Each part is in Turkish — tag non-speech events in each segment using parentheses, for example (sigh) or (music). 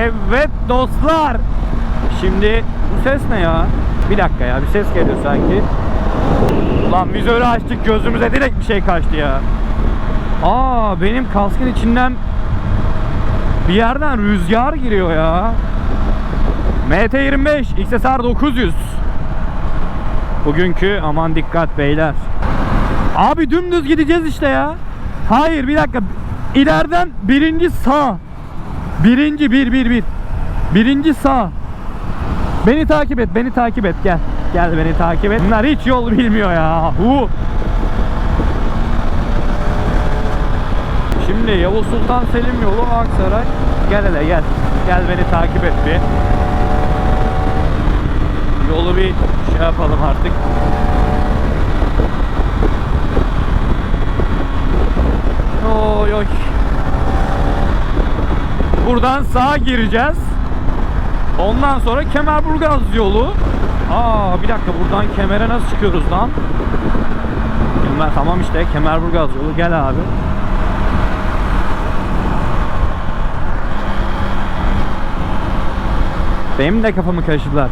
Evet dostlar. Şimdi bu ses ne ya? Bir dakika ya bir ses geliyor sanki. Ulan vizörü açtık gözümüze direkt bir şey kaçtı ya. Aa benim kaskın içinden bir yerden rüzgar giriyor ya. MT25 XSR 900. Bugünkü aman dikkat beyler. Abi dümdüz gideceğiz işte ya. Hayır bir dakika. İleriden birinci sağ. Birinci bir bir bir. Birinci sağ. Beni takip et, beni takip et gel. Gel beni takip et. Bunlar hiç yol bilmiyor ya. Hu. Şimdi Yavuz Sultan Selim yolu Aksaray. Gel hele gel. Gel beni takip et bir. Yolu bir şey yapalım artık. Buradan sağa gireceğiz. Ondan sonra Kemerburgaz yolu. Aa bir dakika buradan Kemer'e nasıl çıkıyoruz lan? Kemer, tamam işte Kemerburgaz yolu gel abi. Benim de kafamı karıştırdılar.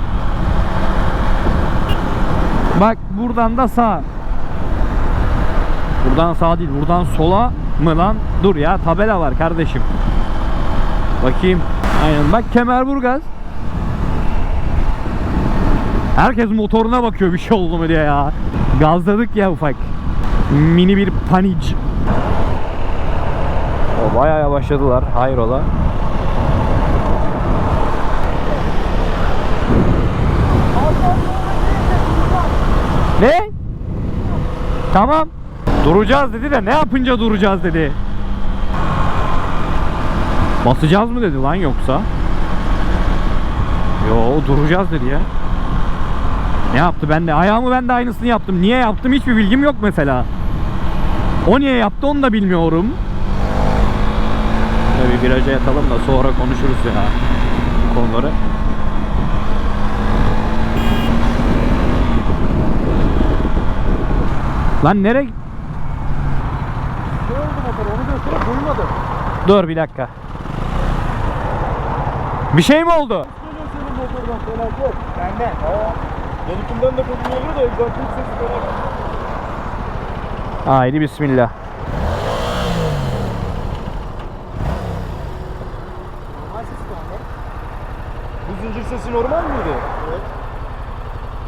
Bak buradan da sağ. Buradan sağ değil, buradan sola mı lan? Dur ya tabela var kardeşim. Bakayım. Aynen bak Kemerburgaz. Herkes motoruna bakıyor bir şey oldu mu diye ya. Gazladık ya ufak. Mini bir panic. O bayağı yavaşladılar. Hayrola. Ne? Tamam. Duracağız dedi de ne yapınca duracağız dedi. Basacağız mı dedi lan yoksa? Yo duracağız dedi ya. Ne yaptı ben de ayağımı ben de aynısını yaptım. Niye yaptım hiçbir bilgim yok mesela. O niye yaptı onu da bilmiyorum. Şöyle bir viraja yatalım da sonra konuşuruz ya bu konuları. Lan nereye Ne oldu motor? Onu gösterip duymadım. Dur bir dakika. Bir şey mi oldu? Senin motordan felaket. Benden. Aa. Benimkinden de kopun geliyor da egzantrik sesi felaket. Haydi bismillah. Normal ses bende. Bu zincir sesi normal miydi? Evet.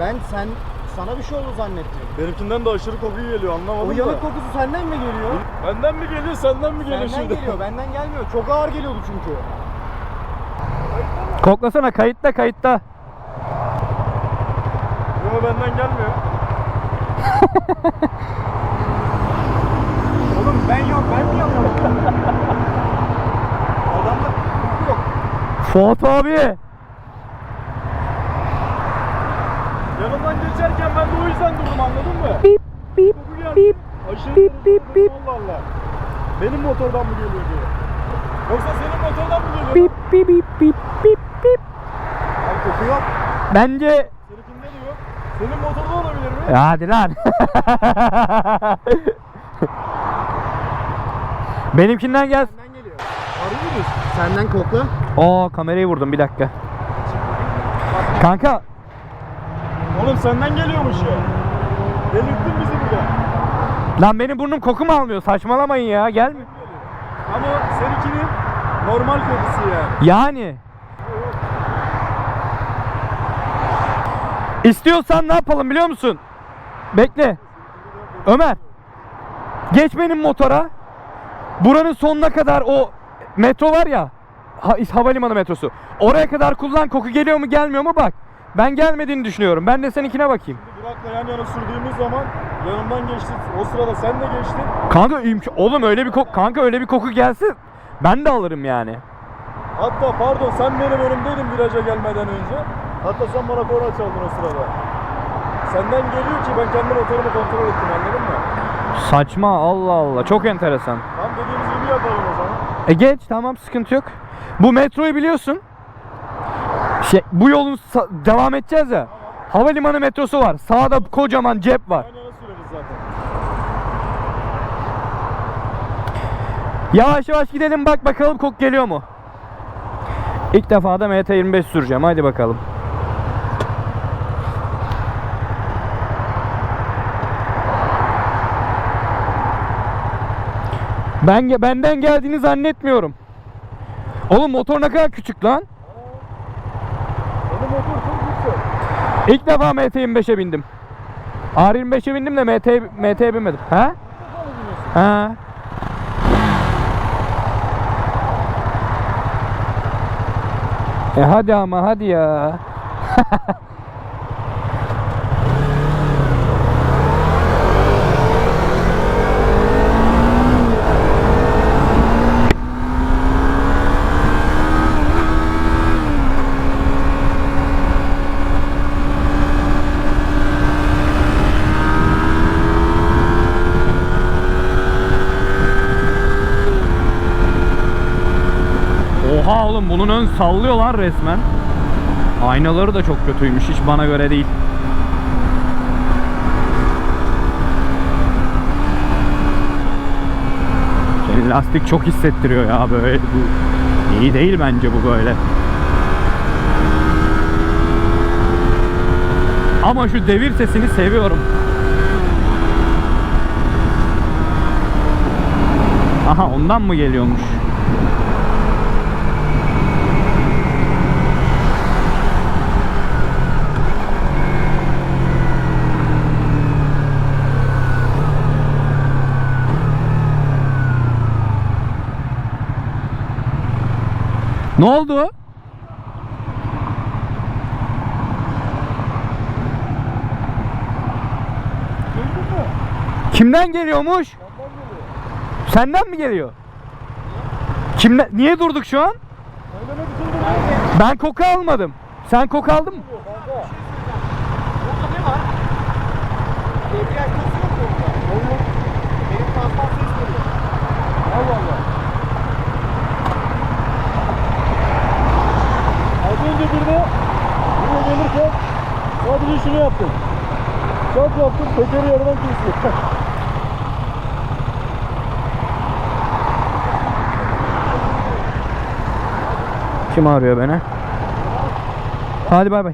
Ben sen sana bir şey oldu zannettim. Benimkinden de aşırı koku geliyor anlamadım O da. yanık kokusu senden mi geliyor? Benden mi geliyor senden mi geliyor Senden şimdi? geliyor, benden gelmiyor. Çok ağır geliyordu çünkü. Koklasana kayıtta kayıtta. Yok benden gelmiyor. (laughs) Oğlum ben yok, ben mi yanıyorum? Adamda yok. Fuat abi. Yanından geçerken ben de o yüzden durdum anladın mı? Bip bip Koku bip. Aşırı bip, bip, bip. Allah Allah. Benim motordan mı geliyor diye. Yoksa senin motordan mı geliyor? Bip bip bip bip. Bence Seninkinde de yok. Senin motorda olabilir mi? Ya hadi lan. (laughs) Benimkinden gel. Senden geliyor. Harbi miyiz? Senden kokla. Oo kamerayı vurdum bir dakika. Kanka Oğlum senden geliyormuş ya. Delirttin bizi burada. lan benim burnum koku mu almıyor? Saçmalamayın ya. Gelme. Ama seninkinin normal kokusu yani. Yani. İstiyorsan ne yapalım biliyor musun? Bekle. Ömer. Geç benim motora. Buranın sonuna kadar o metro var ya. Ha, havalimanı metrosu. Oraya kadar kullan koku geliyor mu gelmiyor mu bak. Ben gelmediğini düşünüyorum. Ben de seninkine bakayım. Burak'la yan yana sürdüğümüz zaman yanımdan geçti. O sırada sen de geçtin. Kanka imk- oğlum öyle bir koku kanka öyle bir koku gelsin. Ben de alırım yani. Hatta pardon sen benim önümdeydin viraja gelmeden önce. Hatta sen bana kora çaldın o sırada. Senden geliyor ki ben kendi motorumu kontrol ettim anladın mı? Saçma Allah Allah çok enteresan. Tam dediğimiz gibi yapalım o zaman. E geç tamam sıkıntı yok. Bu metroyu biliyorsun. Şey, bu yolun devam edeceğiz ya. Havalimanı metrosu var. Sağda kocaman cep var. Süreriz zaten. Yavaş yavaş gidelim bak bakalım kok geliyor mu? İlk defa da MT25 süreceğim. Hadi bakalım. Ben benden geldiğini zannetmiyorum. Oğlum motor ne kadar küçük lan. Benim motor çok yüksek. İlk defa MT25'e bindim. R25'e bindim de MT MT'ye binmedim. Ha? Ha. E hadi ama hadi ya. (laughs) Oha oğlum bunun ön sallıyor lan resmen. Aynaları da çok kötüymüş hiç bana göre değil. Senin lastik çok hissettiriyor ya böyle. Bu iyi değil bence bu böyle. Ama şu devir sesini seviyorum. Aha ondan mı geliyormuş? Ne oldu? Kimden geliyormuş? Senden mi geliyor? Kimden? Niye durduk şu an? Duruyorum. Ben koku almadım. Sen koku aldın mı? Kanka. Burada ne var? Debriyaj tozu yok mu orada? Yok. Benim tasman ses veriyor. Allah Allah. Az önce bir de buraya gelirken sadece şunu yaptım. Çat yaptım, tekeri yarıdan kestim. (laughs) Kim arıyor beni? Hadi bay bay.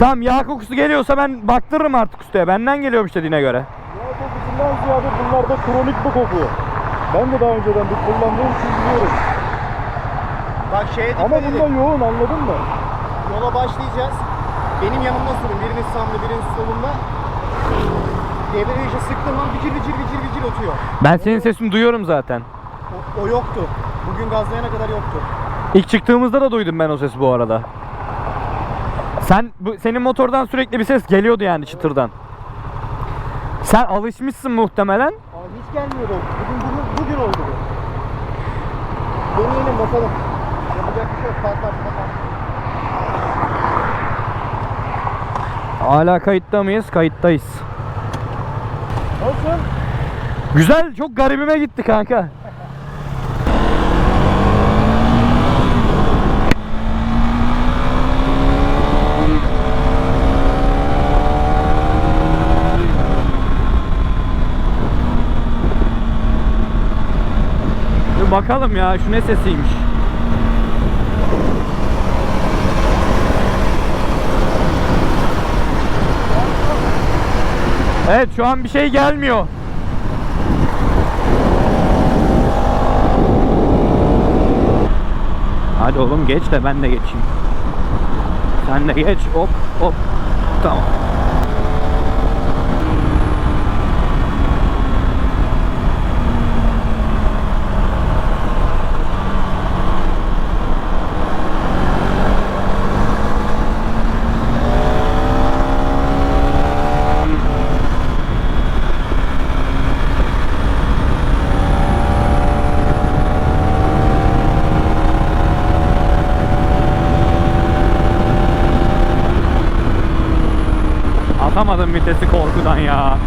Tamam yağ kokusu geliyorsa ben baktırırım artık ustaya. Benden geliyormuş dediğine göre. Yağ kokusundan ziyade bunlarda kronik bir koku. Ben de daha önceden bir kullandığım için biliyorum. Bak şeye dikkat Ama edin. bunda yoğun anladın mı? Yola başlayacağız. Benim yanımda sürün. Biriniz sağımda, biriniz solumda. Debriyajı sıktığım an vicir vicir vicir vicir ötüyor. Ben senin sesini duyuyorum zaten. O, o yoktu. Bugün gazlayana kadar yoktu. İlk çıktığımızda da duydum ben o sesi bu arada. Sen bu, senin motordan sürekli bir ses geliyordu yani çıtırdan. Sen alışmışsın muhtemelen. Aa, hiç gelmiyordu. Bugün, bugün, bugün oldu bu. Deneyelim bakalım. Yapacak bir şey yok. Patlar patlar. Hala kayıtta mıyız? Kayıttayız. Nasıl? Güzel, çok garibime gitti kanka. Bakalım ya şu ne sesiymiş. Evet şu an bir şey gelmiyor. Hadi oğlum geç de ben de geçeyim. Sen de geç hop hop. Tamam. Vitesi korkudan ya.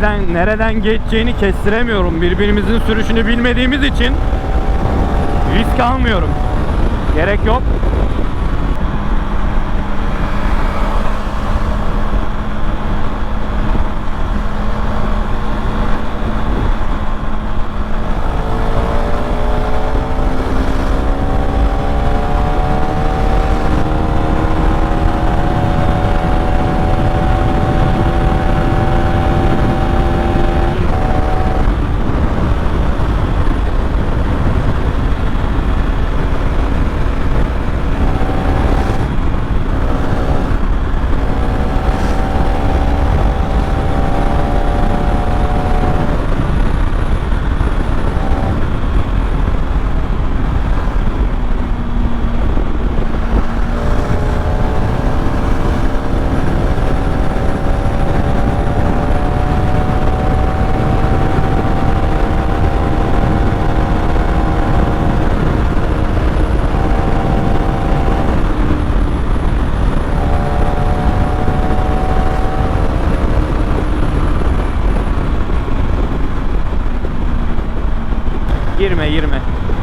Nereden nereden geçeceğini kestiremiyorum. Birbirimizin sürüşünü bilmediğimiz için risk almıyorum. Gerek yok. Girme girme.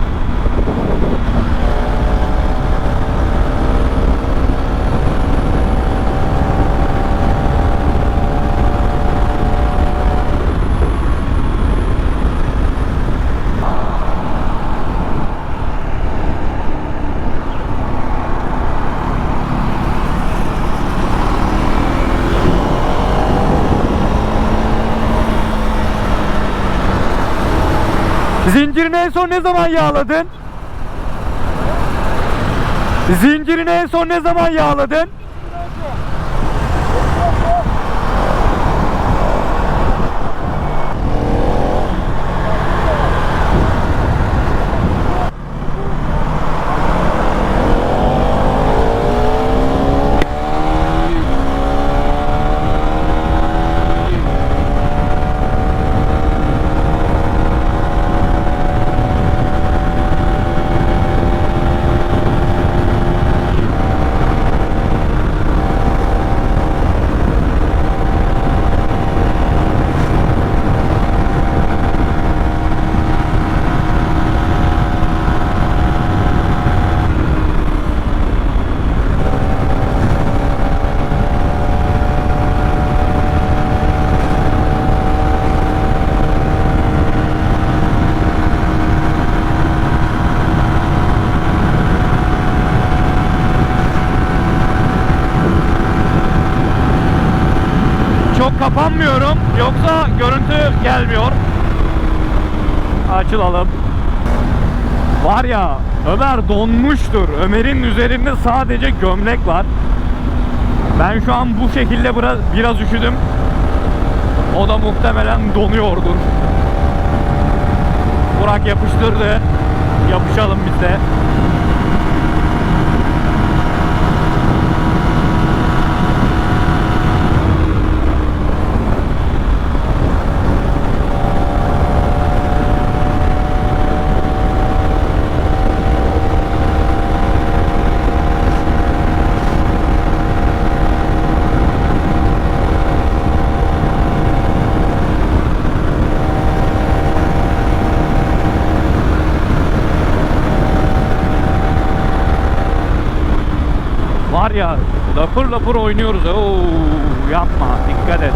Zincirini en son ne zaman yağladın? Zincirini en son ne zaman yağladın? Çok kapanmıyorum yoksa görüntü gelmiyor. Açılalım. Var ya Ömer donmuştur. Ömer'in üzerinde sadece gömlek var. Ben şu an bu şekilde biraz, biraz üşüdüm. O da muhtemelen donuyordur. Burak yapıştırdı. Yapışalım biz de. Var ya lapır lapır oynuyoruz. Oo, yapma dikkat et.